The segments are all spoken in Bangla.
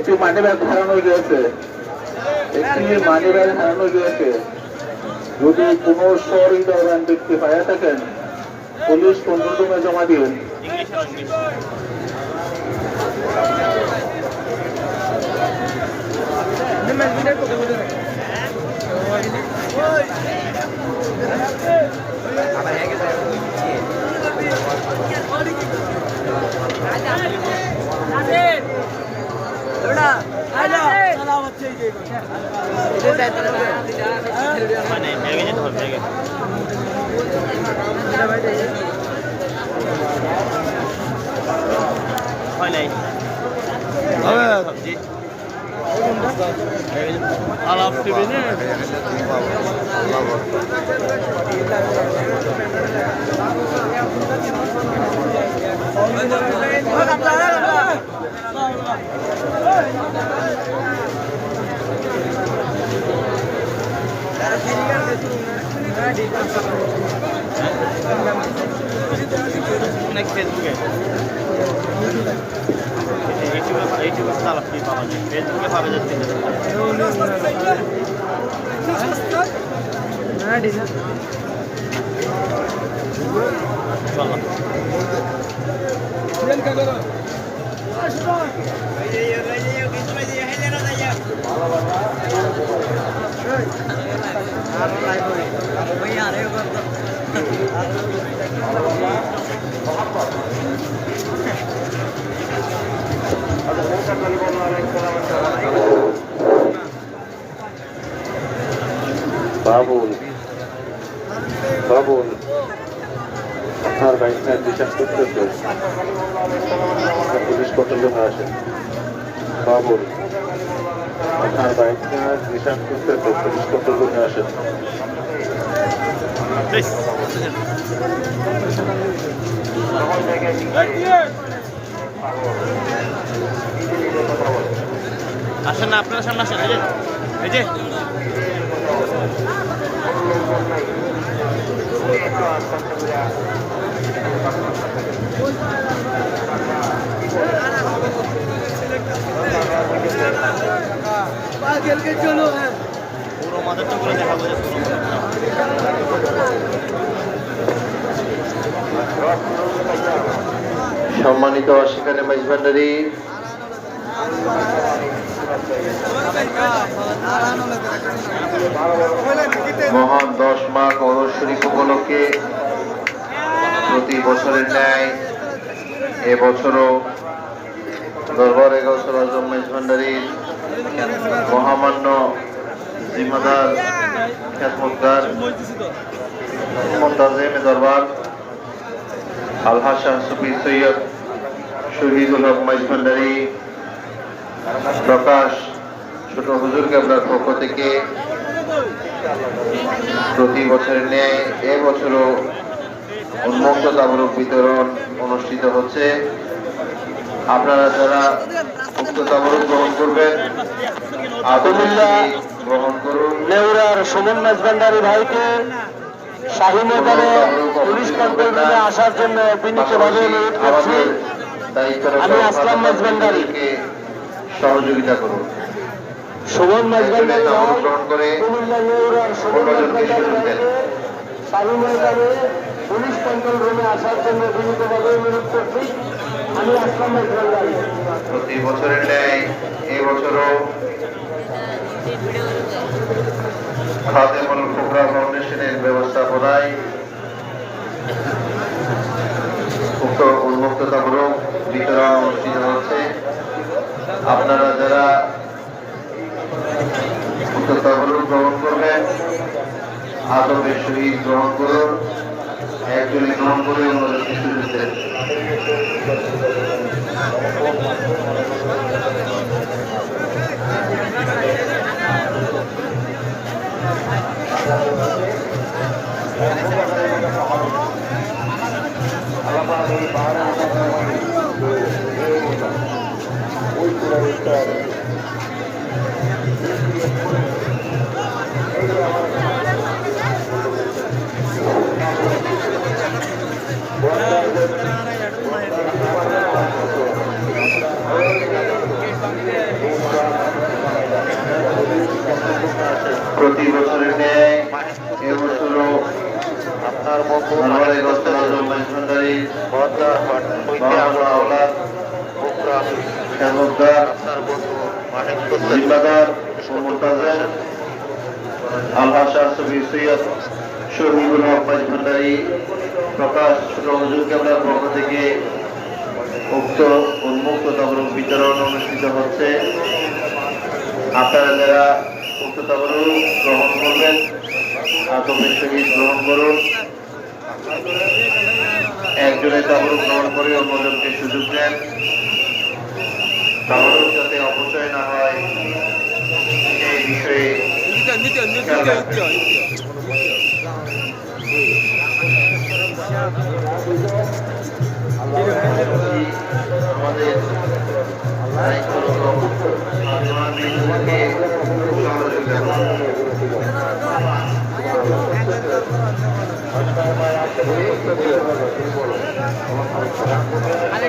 একটি মানি ব্যাগ হারানো গিয়েছে। একটি মানি ব্যাগ হারানো গিয়েছে। যদি কোনো সহৃদয়বান ব্যক্তি পাইয়া থাকেন পুলিশ কন্ট্রোল রুমে জমা দিন হবে হয় নাই জি আলাপ টিভি না ফেসবুকে ইউটিউবে ইউটিউবে আলাপ টিভি পাওয়া যায় ফেসবুকে পাবে যাচ্ছে চলো বাবুল। বাবুল। আপনার বাইকটা বিশ্বাস করতেছে পুলিশ রুমে আসেন বাবুল। আপনার কন্ট্রোল রুমে আসেন আসেন না আপনারা সামনে আসেন এই যে এই যে। পুরো মাদারটা করে দেখাবো যে পুরো মাদারটা। সম্মানিত সেখানে মাইজভান্ডারি মহান দশ মাঘ অরস শরীফ উপলক্ষে প্রতি বছরের ন্যায় এবছরও দরবার এগারোশো আজম মেজভান্ডারির মহামান্য জিম্মাদার খ্যাতমতগার মোন্তাজেম দরবার আলহাসা সুফি সৈয়দ শহীদুল হক মাইজভান্ডারি প্রকাশ, ছোট হুজুর কেবলার পক্ষ থেকে প্রতি বছরের ন্যায় এবছরও উন্মুক্ত তাবরক বিতরণ অনুষ্ঠিত হচ্ছে। আপনারা যারা উক্ত গ্রহণ করবেন আদমুল্লাহ গ্রহণ করুন। নেউরার সুমন মাঝভান্ডারি ভাইকে শাহী ময়দানে পুলিশ কন্ট্রোল আসার জন্য বিনীতভাবে অনুরোধ করছি। আমি আসলাম। সহযোগিতা করুন। ভাই গ্রহণ করে শাহী ময়দানে পুলিশ কন্ট্রোল রুমে আসার জন্য বিনীতভাবে অনুরোধ করছি। আমি আসলাম মাঝভান্ডারি প্রতি বছরের ন্যায় এই বছরও খাদেমুল কুবরা ফাউন্ডেশনের ব্যবস্থাপনায় উক্ত উন্মুক্ততামূলক বিতরণ অনুষ্ঠিত হচ্ছে। আপনারা যারা উন্মুক্ততামূলক গ্রহণ করবেন, আদবের সহিত গ্রহণ করুন। একজনে গ্রহণ করে অন্যজন মিষ্টি দিতে শহীদুল হক প্রকাশ ছোট হুজুর পক্ষ থেকে উক্ত উন্মুক্ত তবরক বিতরণ অনুষ্ঠিত হচ্ছে। আপনারা যারা উক্ত তবরক গ্রহণ করবেন সহিত গ্রহণ করুন। একজনের তবরক গ্রহণ করে অন্যজনকে সুযোগ দেন। যাতে অপচয় না হয় এই বিষয়ে আমাদের আরে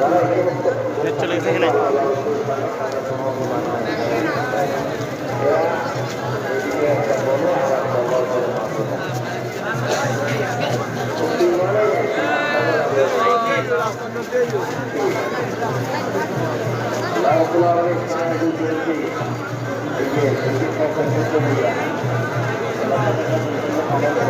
চলে গেছে এখানে ভিতরে আছে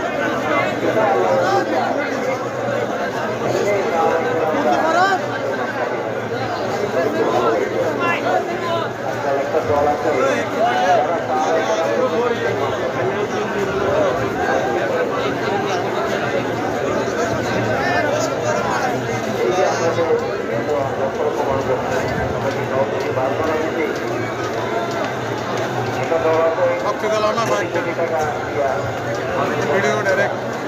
পক্ষে গেল না ভিডিও ডাইরেক্ট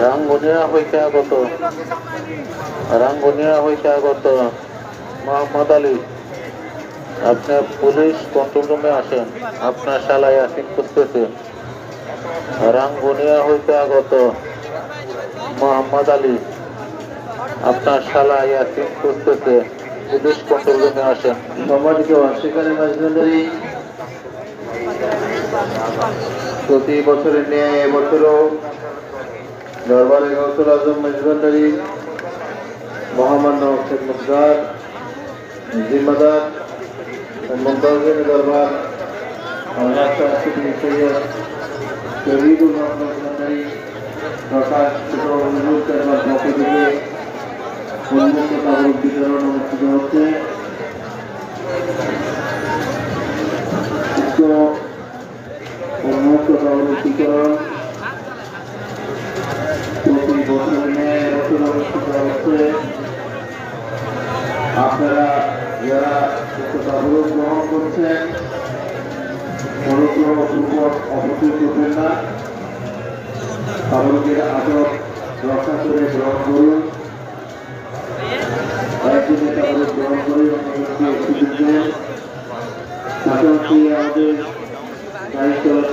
রাঙ্গুনিয়া হইতে আগত। রাঙ্গুনিয়া হইতে আগত মোহাম্মদ আলী। আপনি পুলিশ কন্ট্রোল রুমে আসেন। আপনার শালায় আসিন করতেছে। রাঙ্গুনিয়া হইতে আগত মোহাম্মদ আলী। আপনার শালায় আসিন করতেছে। পুলিশ কন্ট্রোল রুমে আসেন। সম্মানিত সেখানে মাঝবান্ডারি প্রতি বছরের ন্যায় এবছরও দরবারে গৌসুল আজম মেজবান্ডারি মহামান্য শেখ মুখদার জিম্মাদার ও মুমতাজিন দরবার আল্লাহ শাস্ত্রী সৈয়দ শহীদুল মোহাম্মদ ভান্ডারি প্রকাশ ছোট হুজুর দরবার পক্ষ থেকে উন্মুক্ত কাগজ বিতরণ অনুষ্ঠিত হচ্ছে উক্ত উন্মুক্ত কাগজীকরণ প্রতি বছর ন্যায় বছর হচ্ছে আপনারা যারা কাগজ গ্রহণ করছেন, অনুগ্রহ পূর্বক অপচয় করবেন না। কাগজের আদব রক্ষা করে গ্রহণ করুন। একদিনে কাগজ গ্রহণ করে পাশাপাশি আমাদের দায়িত্বরত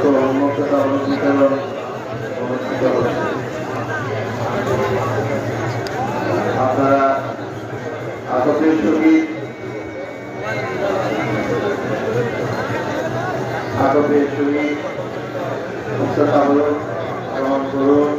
তো অন্যটা অনুষ্ঠিত অনুষ্ঠিত হচ্ছে আপনারা আতপের সংগীত আতপের সংগীত গ্রহণ করুন।